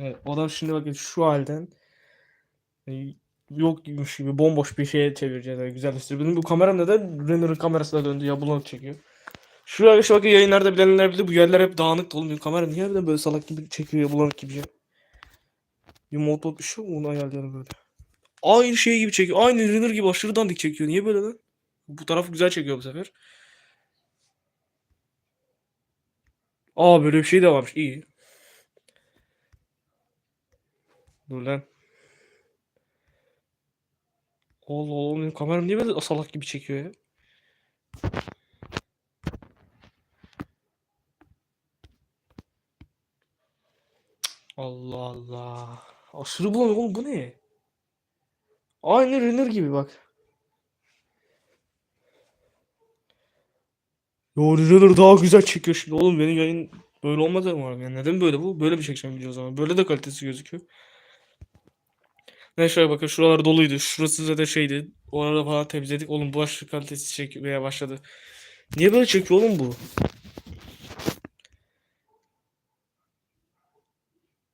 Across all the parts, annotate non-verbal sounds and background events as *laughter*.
Evet, o da şimdi bakın şu halden e, yok gibi bomboş bir şeye çevireceğiz. Yani güzelleştireceğiz. Benim bu kameram neden Renner'ın kamerasına döndü ya bulanık çekiyor. Şu bakın yayınlarda bilenler bilir bu yerler hep dağınık dolu. Benim kamera niye harbiden böyle salak gibi çekiyor ya bulanık gibi ya. Bir mod bir şey mi onu ayarlayalım böyle. Aynı şey gibi çekiyor. Aynı Renner gibi aşırı dandik çekiyor. Niye böyle lan? Bu taraf güzel çekiyor bu sefer. Aa böyle bir şey de varmış. İyi. Dur lan. Allah Allah benim kameram niye böyle salak gibi çekiyor ya? Allah Allah. Aşırı bulanık oğlum bu ne? Aynı Renner gibi bak. Yo Renner daha güzel çekiyor şimdi oğlum benim yayın böyle olmaz ama yani neden böyle bu? Böyle bir çekeceğim video o zaman. Böyle de kalitesi gözüküyor. Ne bakın şuralar doluydu. Şurası zaten şeydi. Orada falan temizledik. Oğlum bu aşırı kalitesi çekmeye başladı. Niye böyle çekiyor oğlum bu?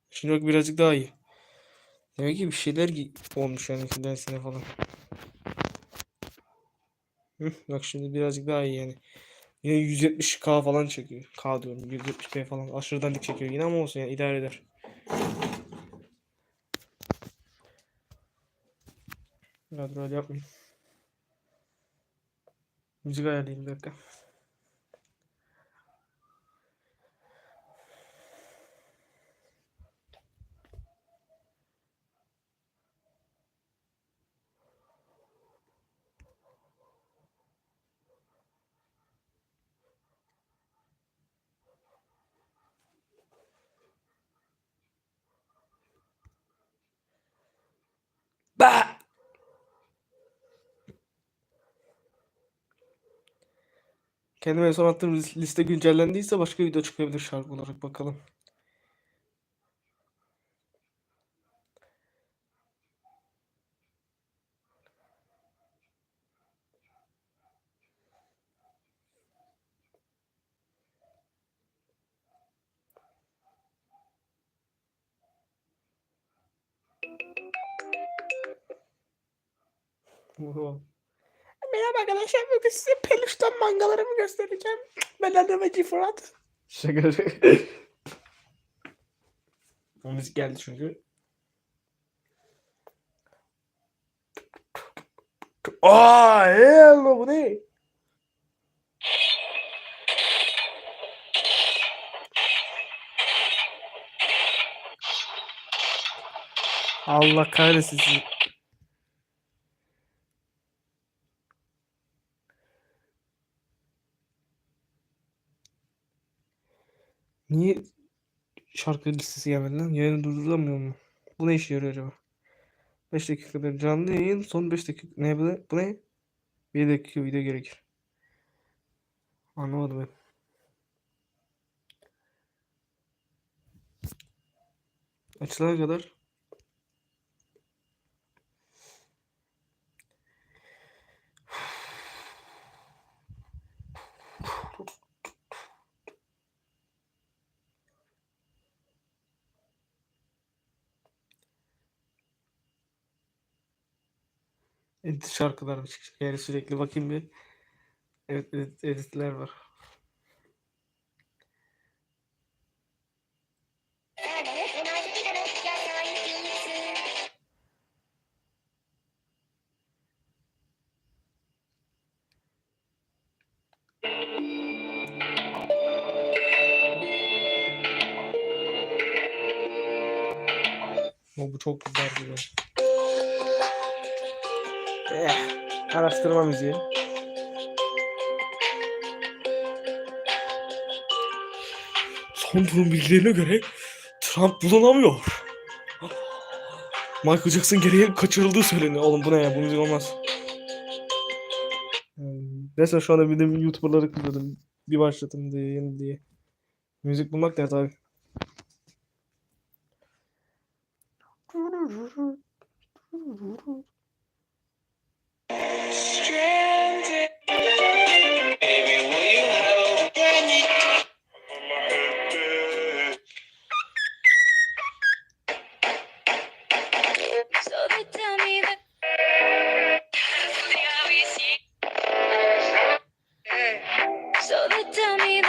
Şimdi bak birazcık daha iyi. Demek ki bir şeyler olmuş yani dersine falan. Bak şimdi birazcık daha iyi yani. Yine 170k falan çekiyor. K diyorum 170p falan. Aşırı dandik çekiyor yine ama olsun yani idare eder. Hadi böyle yapmayayım. Müzik ayarlayayım bir dakika. Kendime en son attığım lis- liste güncellendiyse başka video çıkabilir şarkı olarak bakalım. Oho. Merhaba arkadaşlar bugün size peluştan mangalarımı göstereceğim. Ben Ademeci Fırat. Şaka şaka. Müzik geldi çünkü. Aa, hello bu ne? Allah kahretsin sizi. Niye şarkı listesi gelmedi lan? Yayını durdurulamıyor mu? Bu ne işe yarıyor acaba? 5 dakikadır canlı yayın. Son 5 dakika. Ne bu? Bu ne? 1 dakika video gerekir. Anlamadım ben. Açılana kadar. Edit şarkılar mı çıkacak? Yani sürekli bakayım bir. Evet, evet editler var. Bu çok güzel bir Eh, araştırma müziği. Son durum bilgilerine göre Trump bulunamıyor. Michael Jackson geriye kaçırıldığı söyleniyor. Oğlum bu ne ya? Bu müzik olmaz. Hmm, Neyse şu anda bir de YouTuber'ları kızladım. Bir başladım diye, yeni diye. Müzik bulmak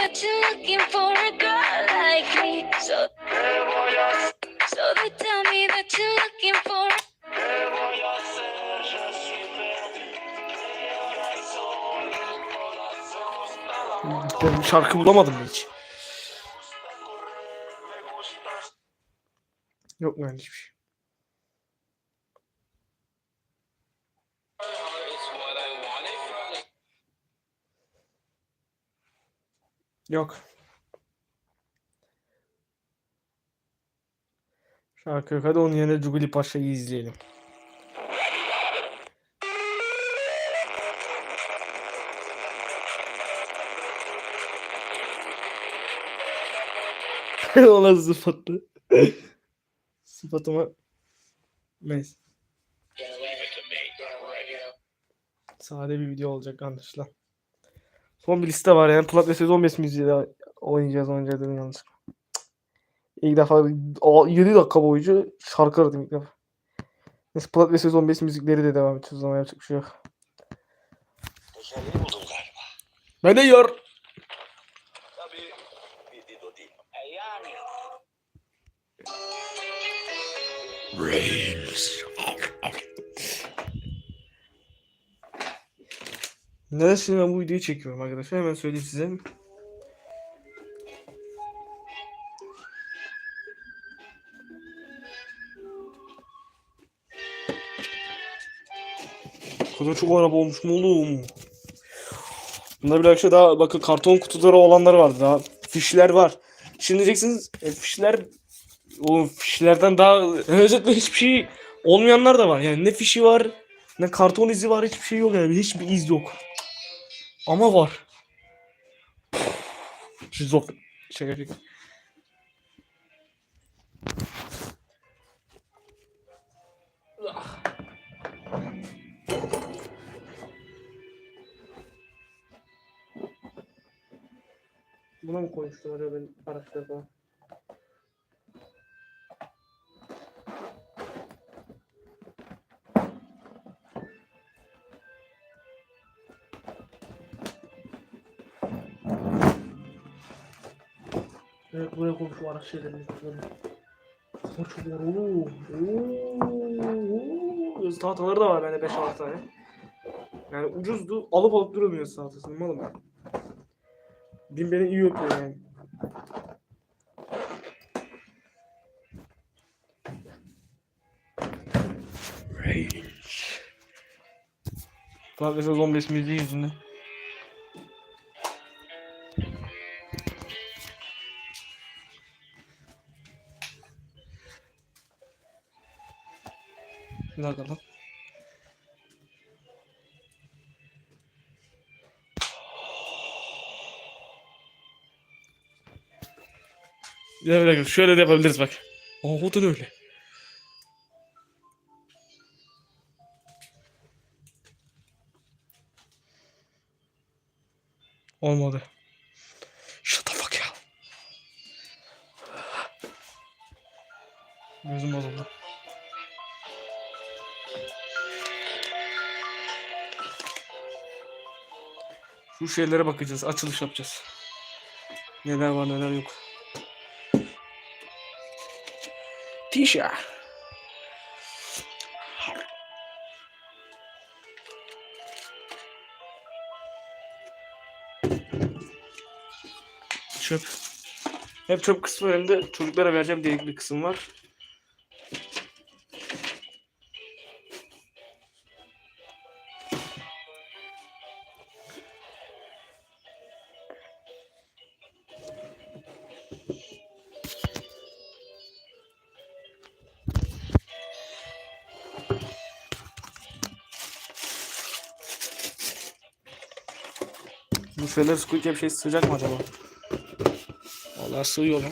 that you're looking for a girl like me. So, so they tell me that you're looking for. Ben şarkı bulamadım hiç. Yok yani hiçbir şey. Yok. Şarkı yok. Hadi onun yerine Cuguli Paşa'yı izleyelim. *laughs* Ona sıfatlı. Sıfatıma neyse. Sade bir video olacak anlaşılan. Son bir liste var yani Plat ve Sezon 5 müziği de oynayacağız oynayacağız dedim yanlışlıkla. İlk defa 7 dakika boyunca şarkı aradım ilk defa. Neyse Plat ve Sezon 5 müzikleri de devam edeceğiz o zaman yapacak bir şey yok. Tekerleği buldum galiba. Ben de yor. Tabii bir Dido değil. E yani. Neden şimdi ben bu videoyu çekiyorum arkadaşlar hemen söyleyeyim size. Kadar çok araba olmuş mu oğlum? Bunda bir arkadaşlar daha bakın karton kutuları olanları vardı daha. Fişler var. Şimdi diyeceksiniz e, fişler o fişlerden daha özetle hiçbir şey olmayanlar da var. Yani ne fişi var ne karton izi var hiçbir şey yok yani hiçbir iz yok. Ama var. Şizofren. Şaka şaka. Buna mı koymuşlar ya ben araçta? Buraya koymuş o araç şeylerini. Ama çok var. Yazı tahtaları da var bende 5-6 tane. Yani ucuzdu. Alıp alıp duramıyor tahtasını. Malım ben. Bin beni iyi yapıyor yani. Daha mesela zombi müziği yüzünden. Dakika lan. Bir dakika, bir dakika. Şöyle de yapabiliriz bak. Aa, o da öyle. Olmadı. Shut the fuck up. Gözüm bozuldu. Şu şeylere bakacağız. Açılış yapacağız. Neler var neler yok. Tisha. Çöp. Hep çöp kısmı hem de çocuklara vereceğim diye bir kısım var. Şeyler Squid Game şey sığacak mı acaba? Vallahi sığıyor lan.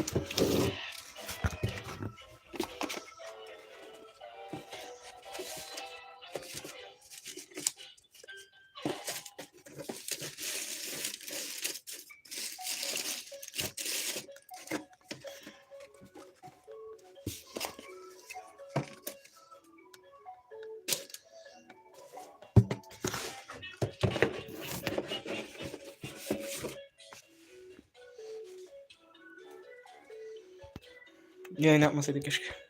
Yayın yapmasaydık keşke.